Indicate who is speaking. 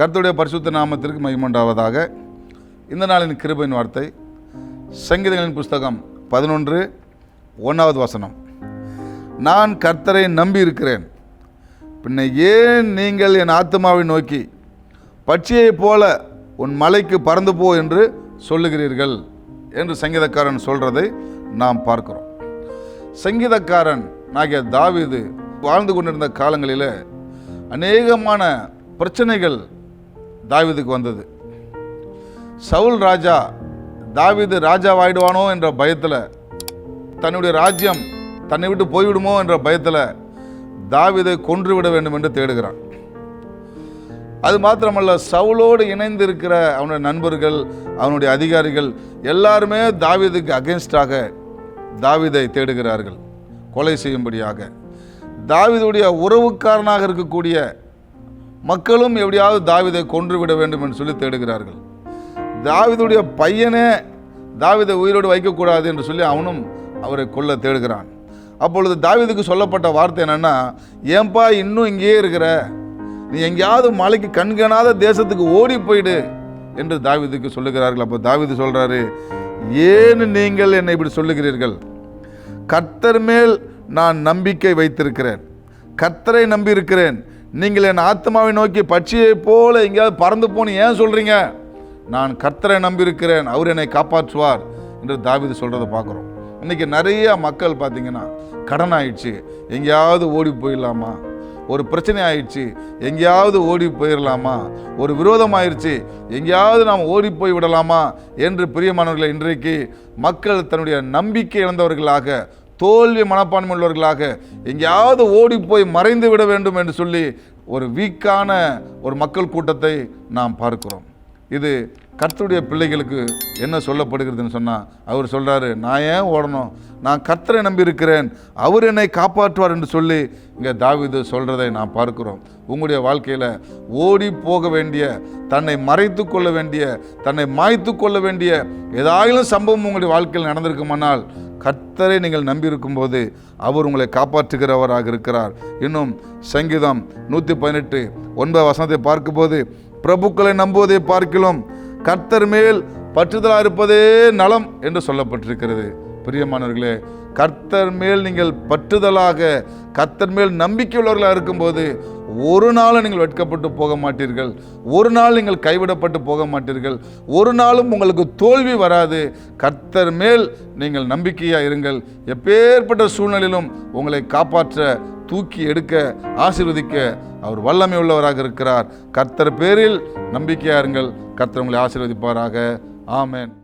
Speaker 1: கருத்துடைய பரிசுத்த நாமத்திற்கு மகிமண்டாவதாக இந்த நாளின் கிருபையின் வார்த்தை சங்கீதங்களின் புஸ்தகம் பதினொன்று ஒன்றாவது வசனம். நான் கர்த்தரை நம்பி இருக்கிறேன் பின்ன ஏன் நீங்கள் என் ஆத்மாவை நோக்கி பட்சியைப் போல உன் மலைக்கு பறந்து போ என்று சொல்லுகிறீர்கள் என்று சங்கீதக்காரன் சொல்கிறதை நாம் பார்க்கிறோம். சங்கீதக்காரன் ஆகிய தாவீது வாழ்ந்து கொண்டிருந்த காலங்களில் அநேகமான பிரச்சனைகள் தாவிதுக்கு வந்தது. சவுல் ராஜா தாவிது ராஜாவாயிடுவானோ என்ற பயத்தில் தன்னுடைய ராஜ்யம் தன்னை விட்டு போய்விடுமோ என்ற பயத்தில் தாவிதை கொன்று விட வேண்டும் என்று தேடுகிறான். அது மாத்திரமல்ல சவுலோடு இணைந்து இருக்கிற அவனுடைய நண்பர்கள் அவனுடைய அதிகாரிகள் எல்லாருமே தாவிதுக்கு அகென்ஸ்டாக தாவிதை தேடுகிறார்கள் கொலை செய்யும்படியாக. தாவிதுடைய உறவுக்காரனாக இருக்கக்கூடிய மக்களும் எப்படியாவது தாவிதை கொன்று விட வேண்டும் என்று சொல்லி தேடுகிறார்கள். தாவிதுடைய பையனே தாவிதை உயிரோடு வைக்கக்கூடாது என்று சொல்லி அவனும் அவரை கொல்ல தேடுகிறான். அப்பொழுது தாவிதுக்கு சொல்லப்பட்ட வார்த்தை என்னென்னா ஏன்பா இன்னும் இங்கேயே இருக்கிற? நீ எங்கேயாவது மலைக்கு கண்காணாத தேசத்துக்கு ஓடி போயிடு என்று தாவிதுக்கு சொல்லுகிறார்கள். அப்போ தாவிது சொல்கிறாரு ஏன் நீங்கள் என்னை இப்படி சொல்லுகிறீர்கள்? கர்த்தர் மேல் நான் நம்பிக்கை வைத்திருக்கிறேன். கர்த்தரை நம்பியிருக்கிறேன். நீங்கள் என் ஆத்மாவை நோக்கி பட்சியைப் போல எங்கேயாவது பறந்து போன்னு ஏன் சொல்கிறீங்க நான் கர்த்தரை நம்பியிருக்கிறேன். அவர் என்னை காப்பாற்றுவார் என்று தாவிது சொல்கிறத பார்க்குறோம். இன்னைக்கு நிறைய மக்கள் பார்த்தீங்கன்னா கடன் ஆயிடுச்சு. எங்கேயாவது ஓடி போயிடலாமா? ஒரு பிரச்சனை ஆயிடுச்சு. எங்கேயாவது ஓடி போயிடலாமா? ஒரு விரோதம் ஆயிடுச்சு. எங்கேயாவது நாம் ஓடி போய் விடலாமா? என்று பிரியமானவர்களை இன்றைக்கு மக்கள் தன்னுடைய நம்பிக்கை இழந்தவர்களாக தோல்வி மனப்பான்மை உள்ளவர்களாக எங்கேயாவது ஓடி போய் மறைந்து விட வேண்டும் என்று சொல்லி ஒரு வீக்கான ஒரு மக்கள் கூட்டத்தை நாம் பார்க்கிறோம். இது கர்த்தருடைய பிள்ளைகளுக்கு என்ன சொல்லப்படுகிறதுன்னு சொன்னால் அவர் சொல்கிறாரு நான் ஏன் ஓடணும்? நான் கர்த்தரை நம்பி இருக்கிறேன். அவர் என்னை காப்பாற்றுவார் என்று சொல்லி இங்கே தாவிது சொல்கிறதை நாம் பார்க்கிறோம். உங்களுடைய வாழ்க்கையில் ஓடி போக வேண்டிய தன்னை மறைத்து கொள்ள வேண்டிய தன்னை மாய்த்து கொள்ள வேண்டிய ஏதாயிலும் சம்பவம் உங்களுடைய வாழ்க்கையில் நடந்திருக்குமானால் கர்த்தரை நீங்கள் நம்பியிருக்கும்போது அவர் உங்களை காப்பாற்றுகிறவராக இருக்கிறார். இன்னும் சங்கீதம் நூற்றி பதினெட்டு ஒன்பது வசனத்தை பார்க்கும்போது பிரபுக்களை நம்புவதை பார்க்கிலும் கர்த்தர் மேல் பற்றுதலாக இருப்பதே நலம் என்று சொல்லப்பட்டிருக்கிறது. பிரியமானவர்களே கர்த்தர் மேல் நீங்கள் பற்றுதலாக கர்த்தர் மேல் நம்பிக்கையுள்ளவர்களாக இருக்கும்போது ஒரு நாளும் நீங்கள் வெட்கப்பட்டு போக மாட்டீர்கள். ஒரு நாள் நீங்கள் கைவிடப்பட்டு போக மாட்டீர்கள். ஒரு நாளும் உங்களுக்கு தோல்வி வராது. கர்த்தர் மேல் நீங்கள் நம்பிக்கையாக இருங்கள். எப்பேற்பட்ட சூழ்நிலையிலும் உங்களை காப்பாற்ற தூக்கி எடுக்க ஆசிர்வதிக்க அவர் வல்லமை உள்ளவராக இருக்கிறார். கர்த்தர் பேரில் நம்பிக்கையாக இருங்கள். கர்த்தர் உங்களை ஆசீர்வதிப்பாராக. ஆமேன்.